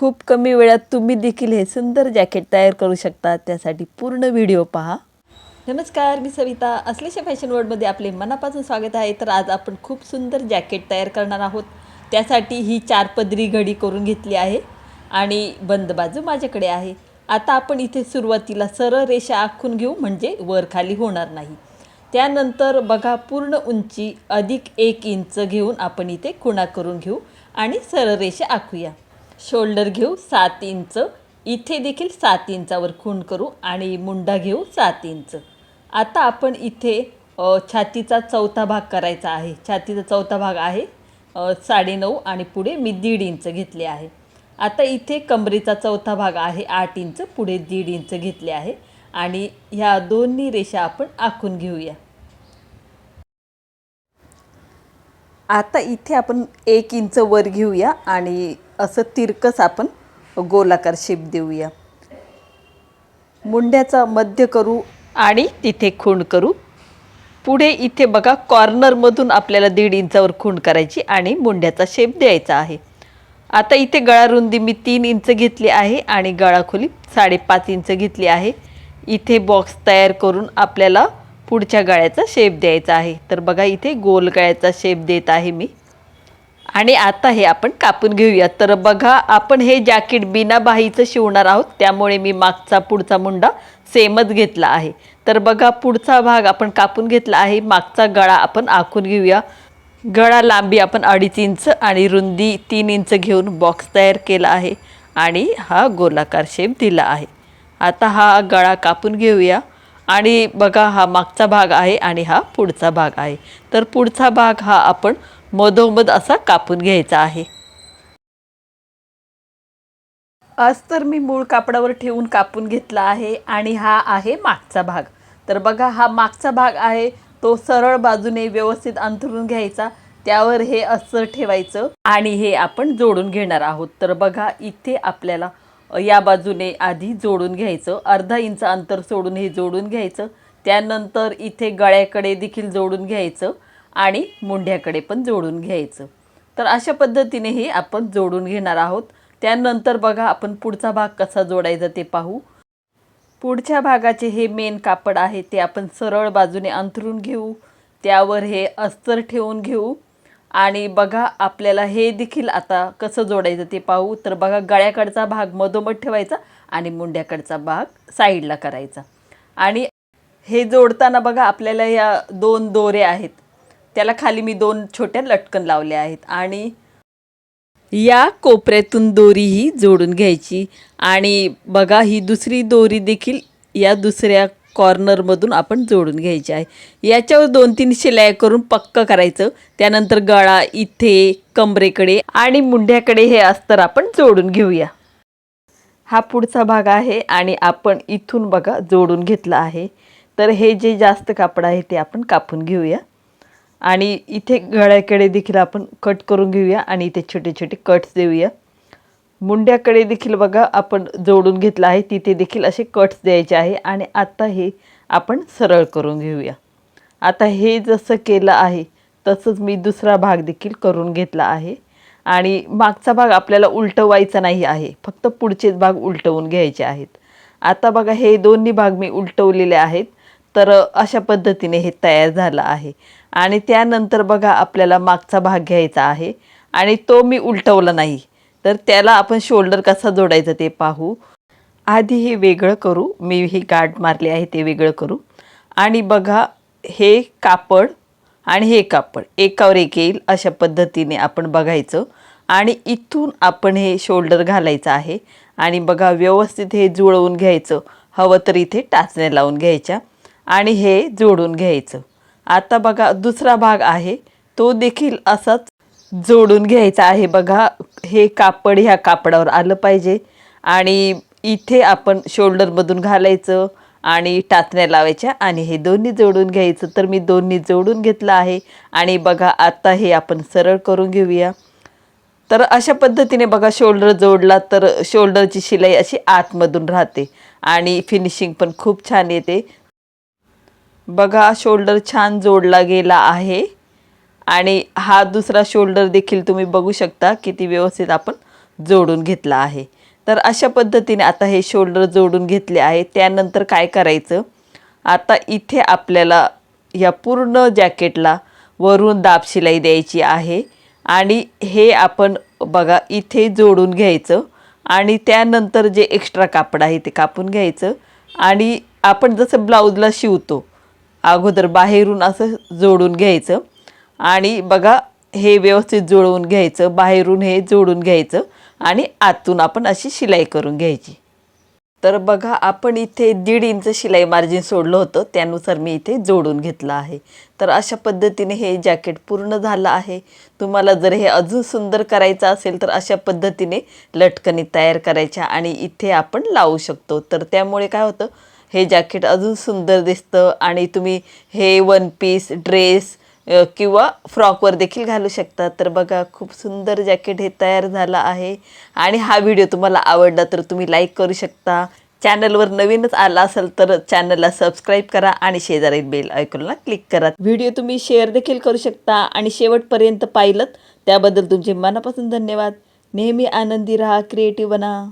खूप कमी वेळात तुम्ही देखील हे सुंदर जॅकेट तयार करू शकता. त्यासाठी पूर्ण व्हिडिओ पहा. नमस्कार मी सविता. असलेशा फॅशन वर्ल्डमध्ये आपले मनापासून स्वागत आहे. तर आज आपण खूप सुंदर जॅकेट तयार करणार आहोत. त्यासाठी ही चार पदरी घडी करून घेतली आहे आणि बंद बाजू माझ्याकडे आहे. आता आपण इथे सुरुवातीला सरळ रेषा आखून घेऊ म्हणजे वर खाली होणार नाही. त्यानंतर बघा पूर्ण उंची अधिक एक इंच घेऊन आपण इथे खुणा करून घेऊ आणि सरळ रेषा आखूया. शोल्डर घेऊ सात इंच इथे देखील सात इंचावर खूण करू आणि मुंडा घेऊ सात इंच. आता आपण इथे छातीचा चौथा भाग करायचा आहे. छातीचा चौथा भाग आहे साडे साडेनऊ आणि पुढे मी दीड इंच घेतले आहे. आता इथे कमरेचा चौथा भाग आहे आठ इंच पुढे दीड इंच घेतले आहे. आणि ह्या दोन्ही रेषा आपण आखून घेऊया. आता इथे आपण एक इंच वर घेऊया आणि असं तिरकस आपण गोलाकार शेप देऊया. मुंड्याचा मध्य करू आणि तिथे खूण करू. पुढे इथे बघा कॉर्नरमधून आपल्याला दीड इंचावर खूण करायची आणि मुंड्याचा शेप द्यायचा आहे. आता इथे गळा रुंदी मी तीन इंच घेतली आहे आणि गळा खोली साडेपाच इंच घेतली आहे. इथे बॉक्स तयार करून आपल्याला पुढच्या गळ्याचा शेप द्यायचा आहे. तर बघा इथे गोल गळ्याचा शेप देत आहे मी. आणि आता हे आपण कापून घेऊया तर बघा आपण हे जॅकेट बिना बाहीचं शिवणार आहोत. त्यामुळे मी मागचा पुढचा मुंडा सेमच घेतला आहे. तर बघा पुढचा भाग आपण कापून घेतला आहे. मागचा गळा आपण आखून घेऊया. गळा लांबी आपण अडीच इंच आणि रुंदी तीन इंच घेऊन बॉक्स तयार केला आहे. आणि हा गोलाकार शेप दिला आहे. आता हा गळा कापून घेऊया. आणि बघा हा मागचा भाग आहे आणि हा पुढचा भाग आहे. तर पुढचा भाग हा आपण मधोमध असा कापून घ्यायचा आहे. आज तर मी मूळ कापडावर ठेवून कापून घेतला आहे आणि हा आहे मागचा भाग. तर बघा हा मागचा भाग आहे तो सरळ बाजूने व्यवस्थित अंथरून घ्यायचा. त्यावर हे अस्तर ठेवायचं आणि हे आपण जोडून घेणार आहोत. तर बघा इथे आपल्याला या बाजूने आधी जोडून घ्यायचं अर्धा इंच अंतर सोडून हे जोडून घ्यायचं त्यानंतर इथे गळ्याकडे देखील जोडून घ्यायचं आणि मुंढ्याकडे पण जोडून घ्यायचं. तर अशा पद्धतीने हे आपण जोडून घेणार आहोत. त्यानंतर बघा आपण पुढचा भाग कसा जोडायचा ते पाहू. पुढच्या भागाचे हे मेन कापड आहे ते आपण सरळ बाजूने अंथरून घेऊ. त्यावर हे अस्तर ठेवून घेऊ. आणि बघा आपल्याला हे देखील आता कसं जोडायचं ते पाहू. तर बघा गळ्याकडचा भाग मधोमध ठेवायचा आणि मुंड्याकडचा भाग साईडला करायचा. आणि हे जोडताना बघा आपल्याला या दोन दोरे आहेत. त्याला खाली मी दोन छोट्या लटकन लावल्या आहेत. आणि या कोपऱ्यातून दोरी ही जोडून घ्यायची. आणि बघा ही दुसरी दोरी देखील या दुसऱ्या कॉर्नरमधून आपण जोडून घ्यायचे आहे. याच्यावर दोन तीन शिलाई करून पक्क करायचं. त्यानंतर गळा इथे कमरेकडे आणि मुंढ्याकडे हे अस्तर आपण जोडून घेऊया. हा पुढचा भाग आहे आणि आपण इथून बघा जोडून घेतला आहे. तर हे जे जास्त कापड आहे ते आपण कापून घेऊया. आणि इथे गळ्याकडे देखील आपण कट करून घेऊया आणि इथे छोटे छोटे कट्स देऊया. मुंड्याकडे देखील बघा आपण जोडून घेतलं आहे तिथे देखील असे कट्स द्यायचे आहे आणि आता हे आपण सरळ करून घेऊया. आता हे जसं केलं आहे तसंच मी दुसरा भाग देखील करून घेतला आहे. आणि मागचा भाग आपल्याला उलटवायचा नाही आहे फक्त पुढचेच भाग उलटवून घ्यायचे आहेत. आता बघा हे दोन्ही भाग मी उलटवलेले आहेत तर अशा पद्धतीने हे तयार झालं आहे. आणि त्यानंतर बघा आपल्याला मागचा भाग घ्यायचा आहे आणि तो मी उलटवला नाही. तर त्याला आपण शोल्डर कसा जोडायचा ते पाहू. आधी हे वेगळं करू. मी हे गाठ मारले आहे ते वेगळं करू. आणि बघा हे कापड आणि हे कापड एकावर एक येईल अशा पद्धतीने आपण बघायचं. आणि इथून आपण हे शोल्डर घालायचं आहे. आणि बघा व्यवस्थित हे जुळवून घ्यायचं. हवं तर इथे टाचण्या लावून घ्यायच्या. आणि हे जोडून घ्यायचं. आता बघा दुसरा भाग आहे. तो देखील असाच जोडून घ्यायचा आहे. बघा हे कापड ह्या कापडावर आलं पाहिजे. आणि इथे आपण शोल्डरमधून घालायचं आणि टाचण्या लावायच्या आणि हे दोन्ही जोडून घ्यायचं. तर मी दोन्ही जोडून घेतलं आहे. आणि बघा आता हे आपण सरळ करून घेऊया. तर अशा पद्धतीने बघा शोल्डर जोडला तर शोल्डरची शिलाई अशी आतमधून राहते. आणि फिनिशिंग पण खूप छान येते. बघा शोल्डर छान जोडला गेला आहे. आणि हा दुसरा शोल्डर देखील तुम्ही बघू शकता किती व्यवस्थित आपण जोडून घेतला आहे. तर अशा पद्धतीने आता हे शोल्डर जोडून घेतले आहे. त्यानंतर काय करायचं? आता इथे आपल्याला या पूर्ण जॅकेटला वरून दाब शिलाई द्यायची आहे. आणि हे आपण बघा इथे जोडून घ्यायचं. आणि त्यानंतर जे एक्स्ट्रा कापड आहे ते कापून घ्यायचं. आणि आपण जसं ब्लाऊजला शिवतो अगोदर बाहेरून असं जोडून घ्यायचं. आणि बघा हे व्यवस्थित जुळवून घ्यायचं बाहेरून हे जोडून घ्यायचं आणि आतून आपण अशी शिलाई करून घ्यायची. तर बघा आपण इथे दीड इंच शिलाई मार्जिन सोडलं होतं त्यानुसार मी इथे जोडून घेतलं आहे. तर अशा पद्धतीने हे जॅकेट पूर्ण झालं आहे. तुम्हाला जर हे अजून सुंदर करायचं असेल तर अशा पद्धतीने लटकणी तयार करायच्या आणि इथे आपण लावू शकतो. तर त्यामुळे काय होतं हे जॅकेट अजून सुंदर दिसतं आणि तुम्ही हे वन पीस ड्रेस किंवा फ्रॉकवर देखील घालू शकता तर बघा खूप सुंदर जॅकेट हे तयार झालं आहे. आणि हा व्हिडिओ तुम्हाला आवडला तर तुम्ही लाईक करू शकता. चॅनलवर नवीनच आला असेल तर चॅनलला सबस्क्राईब करा आणि शेजारी बेल ऐकूनला क्लिक करा. व्हिडिओ तुम्ही शेअर देखील करू शकता. आणि शेवटपर्यंत पाहिलं त्याबद्दल तुमचे मनापासून धन्यवाद. नेहमी आनंदी राहा क्रिएटिव्ह बना.